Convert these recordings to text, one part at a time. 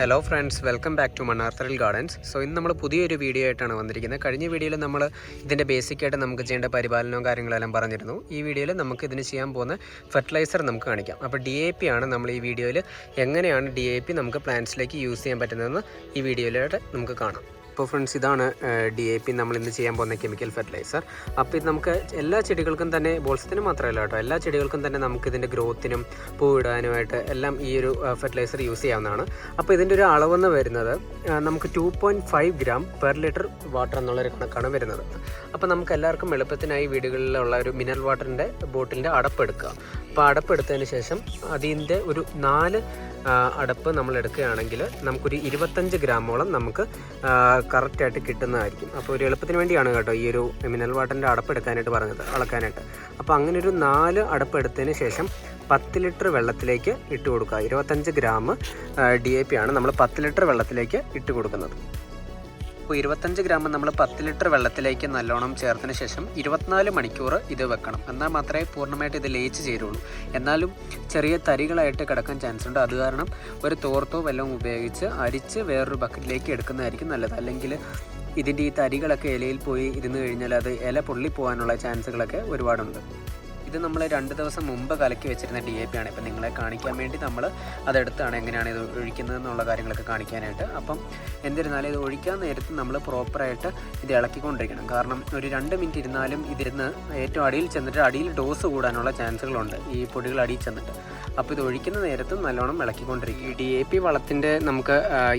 Hello friends welcome back to മണ്ണാർത്തറിൽ gardens so ഇന്ന് നമ്മൾ പുതിയൊരു വീഡിയോ ആയിട്ടാണ് വന്നിരിക്കുന്നത്. കഴിഞ്ഞ വീഡിയോയിൽ നമ്മൾ ഇതിന്റെ ബേസിക് ആയിട്ട് നമുക്ക് ചെയ്യേണ്ട പരിപാലനവും കാര്യങ്ങളെല്ലാം പറഞ്ഞിരുന്നു. ഈ വീഡിയോയിൽ നമുക്ക് ഇതിന് ചെയ്യാൻ പോകുന്ന ഫെർട്ടിലൈസർ നമുക്ക് കാണിക്കാം. അപ്പോൾ ഡി ആണ് നമ്മൾ ഈ വീഡിയോയിൽ എങ്ങനെയാണ് ഡി നമുക്ക് പ്ലാന്റ്സിലേക്ക് യൂസ് ചെയ്യാൻ പറ്റുന്നതെന്ന് ഈ വീഡിയോയിലായിട്ട് നമുക്ക് കാണാം. അപ്പോൾ ഫ്രണ്ട്സ് ഇതാണ് ഡി എ പി നമ്മൾ ഇന്ന് ചെയ്യാൻ പോകുന്ന കെമിക്കൽ ഫെർട്ടിലൈസർ അപ്പോൾ ഇത് നമുക്ക് എല്ലാ ചെടികൾക്കും തന്നെ ബോൾസത്തിന് മാത്രമല്ല കേട്ടോ എല്ലാ ചെടികൾക്കും തന്നെ നമുക്ക് ഇതിന്റെ ഗ്രോത്തിനും പൂവിടാനുമായിട്ട് എല്ലാം ഈ ഒരു ഫെർട്ടിലൈസർ യൂസ് ചെയ്യാവുന്നതാണ്. അപ്പോൾ ഇതിന്റെ ഒരു അളവെന്ന് വരുന്നത് നമുക്ക് two point five gram per litre water എന്നുള്ളൊരു കണക്കാണ് വരുന്നത്. അപ്പോൾ നമുക്ക് എല്ലാവർക്കും എളുപ്പത്തിനായി വീടുകളിലുള്ള ഒരു മിനറൽ വാട്ടറിന്റെ ബോട്ടിലിന്റെ അടപ്പ് എടുക്കുക. അപ്പോൾ അടപ്പ് എടുത്തതിന് ശേഷം അതിന്റെ ഒരു നാല് അടപ്പ് നമ്മൾ എടുക്കുകയാണെങ്കിൽ നമുക്കൊരു ഇരുപത്തഞ്ച് ഗ്രാമോളം നമുക്ക് കറക്റ്റായിട്ട് കിട്ടുന്നതായിരിക്കും. അപ്പോൾ ഒരു എളുപ്പത്തിന് വേണ്ടിയാണ് കേട്ടോ ഈ ഒരു മിനറൽ വാട്ടറിന്റെ അടപ്പ് എടുക്കാനായിട്ട് പറഞ്ഞത് അളക്കാനായിട്ട്. അപ്പോൾ അങ്ങനെ ഒരു നാല് അടപ്പ് എടുത്തതിന് ശേഷം പത്ത് ലിറ്റർ വെള്ളത്തിലേക്ക് ഇട്ട് കൊടുക്കുക. ഇരുപത്തഞ്ച് ഗ്രാം ഡി എ പി ആണ് നമ്മൾ പത്ത് ലിറ്റർ വെള്ളത്തിലേക്ക് ഇട്ട് കൊടുക്കുന്നത്. അപ്പോൾ ഇരുപത്തഞ്ച് ഗ്രാം നമ്മൾ പത്ത് ലിറ്റർ വെള്ളത്തിലേക്ക് നല്ലോണം ചേർത്തതിന് ശേഷം ഇരുപത്തിനാല് മണിക്കൂർ ഇത് വെക്കണം. എന്നാൽ മാത്രമേ പൂർണമായിട്ട് ഇത് ലയിച്ച് ചേരുള്ളൂ. എന്നാലും ചെറിയ തരികളായിട്ട് കിടക്കാൻ ചാൻസ് ഉണ്ട്. അത് കാരണം ഒരു തോർത്തോ വല്ലതും ഉപയോഗിച്ച് അരിച്ച് വേറൊരു ബക്കറ്റിലേക്ക് എടുക്കുന്നതായിരിക്കും നല്ലത്. അല്ലെങ്കിൽ ഇതിന്റെ ഈ തരികളൊക്കെ ഇലയിൽ പോയി ഇരുന്ന് കഴിഞ്ഞാൽ അത് ഇല പൊള്ളിപ്പോകാനുള്ള ചാൻസുകളൊക്കെ ഒരുപാടുണ്ട്. ഇത് നമ്മൾ രണ്ട് ദിവസം മുമ്പ് കലക്കി വെച്ചിരുന്ന ഡി എ പി ആണ്. ഇപ്പം നിങ്ങളെ കാണിക്കാൻ വേണ്ടി നമ്മൾ അതെടുത്താണ് എങ്ങനെയാണ് ഇത് ഒഴിക്കുന്നത് എന്നുള്ള കാര്യങ്ങളൊക്കെ കാണിക്കാനായിട്ട്. അപ്പം എന്നിരുന്നാലും ഇത് ഒഴിക്കാൻ നേരത്ത് നമ്മൾ പ്രോപ്പറായിട്ട് ഇത് ഇളക്കിക്കൊണ്ടിരിക്കണം. കാരണം ഒരു രണ്ട് മിനിറ്റ് ഇരുന്നാലും ഇതിരുന്ന് ഏറ്റവും അടിയിൽ ചെന്നിട്ട് അടിയിൽ ഡോസ് കൂടാനുള്ള ചാൻസുകളുണ്ട് ഈ പൊടികൾ അടിയിൽ ചെന്നിട്ട്. അപ്പോൾ ഇത് ഒഴിക്കുന്ന നേരത്തും നല്ലോണം ഇളക്കിക്കൊണ്ടിരിക്കും ഡി എ പി വളത്തിന്റെ നമുക്ക്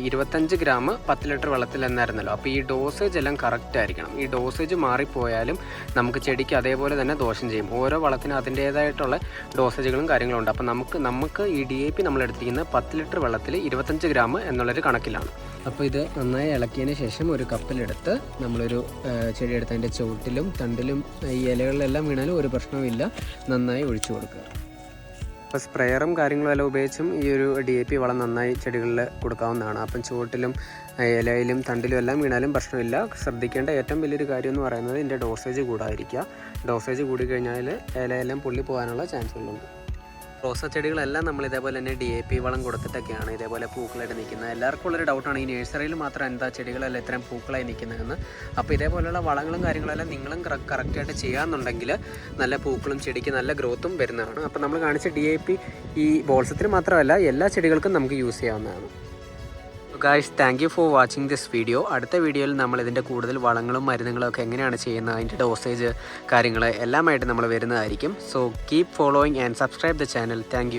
ഇരുപത്തഞ്ച് ഗ്രാം പത്ത് ലിറ്റർ വെള്ളത്തിൽ എന്നായിരുന്നല്ലോ. അപ്പോൾ ഈ ഡോസേജ് എല്ലാം കറക്റ്റ് ആയിരിക്കണം. ഈ ഡോസേജ് മാറിപ്പോയാലും നമുക്ക് ചെടിക്ക് അതേപോലെ തന്നെ ദോഷം ചെയ്യും. ഓരോ വളത്തിനും അതിന്റേതായിട്ടുള്ള ഡോസേജുകളും കാര്യങ്ങളും ഉണ്ട് അപ്പോൾ നമുക്ക് നമുക്ക് ഈ ഡി എ പി നമ്മൾ എടുത്തിരിക്കുന്നത് പത്ത് ലിറ്റർ വെള്ളത്തിൽ ഇരുപത്തഞ്ച് ഗ്രാം എന്നുള്ളൊരു കണക്കിലാണ്. അപ്പോൾ ഇത് നന്നായി ഇളക്കിയതിന് ശേഷം ഒരു കപ്പിലെടുത്ത് നമ്മളൊരു ചെടി എടുത്ത് അതിന്റെ ചുവട്ടിലും തണ്ടിലും ഈ ഇലകളിലെല്ലാം വീണാലും ഒരു പ്രശ്നവുമില്ല. നന്നായി ഒഴിച്ചു കൊടുക്കുക. അപ്പോൾ സ്പ്രെയറും കാര്യങ്ങളും എല്ലാം ഉപയോഗിച്ചും ഈ ഒരു ഡി എ പി വളം നന്നായി ചെടികളിൽ കൊടുക്കാവുന്നതാണ്. അപ്പം ചുവട്ടിലും ഇലയിലും തണ്ടിലും എല്ലാം വീണാലും പ്രശ്നമില്ല. ശ്രദ്ധിക്കേണ്ട ഏറ്റവും വലിയൊരു കാര്യം എന്ന് പറയുന്നത് ഇതിന്റെ ഡോസേജ് കൂടാതിരിക്കുക. ഡോസേജ് കൂടി കഴിഞ്ഞാൽ ഇലയെല്ലാം പൊള്ളി പോകാനുള്ള ചാൻസുകളുണ്ട് റോസ ചെടികളെല്ലാം നമ്മൾ ഇതേപോലെ തന്നെ ഡി എ പി വളം കൊടുത്തിട്ടൊക്കെയാണ് ഇതേപോലെ പൂക്കളായിട്ട് നിൽക്കുന്നത്. എല്ലാവർക്കും ഉള്ളൊരു ഡൗട്ടാണ് ഈ നഴ്സറിയിൽ മാത്രം എന്താ ചെടികളെല്ലാം ഇത്രയും പൂക്കളായി നിൽക്കുന്നതെന്ന്. അപ്പോൾ ഇതേപോലെയുള്ള വളങ്ങളും കാര്യങ്ങളെല്ലാം നിങ്ങളും കറക്റ്റായിട്ട് ചെയ്യാമെന്നുണ്ടെങ്കിൽ നല്ല പൂക്കളും ചെടിക്ക് നല്ല ഗ്രോത്തും വരുന്നതാണ്. അപ്പോൾ നമ്മൾ കാണിച്ച ഡി എ പി ഈ ബോൾസത്തിന് മാത്രമല്ല എല്ലാ ചെടികൾക്കും നമുക്ക് യൂസ് ചെയ്യാവുന്നതാണ്. Guys thank you for watching this video അടുത്ത വീഡിയോയിൽ നമ്മൾ ഇതിന്റെ കൂടുതൽ വളങ്ങളും മരുന്നുകളും ഒക്കെ എങ്ങനെയാണ് ചെയ്യുന്നത് അതിന്റെ ഡോസേജ് കാര്യങ്ങൾ എല്ലാമായിട്ട് നമ്മൾ വരുന്നതായിരിക്കും. So keep following and subscribe the channel thank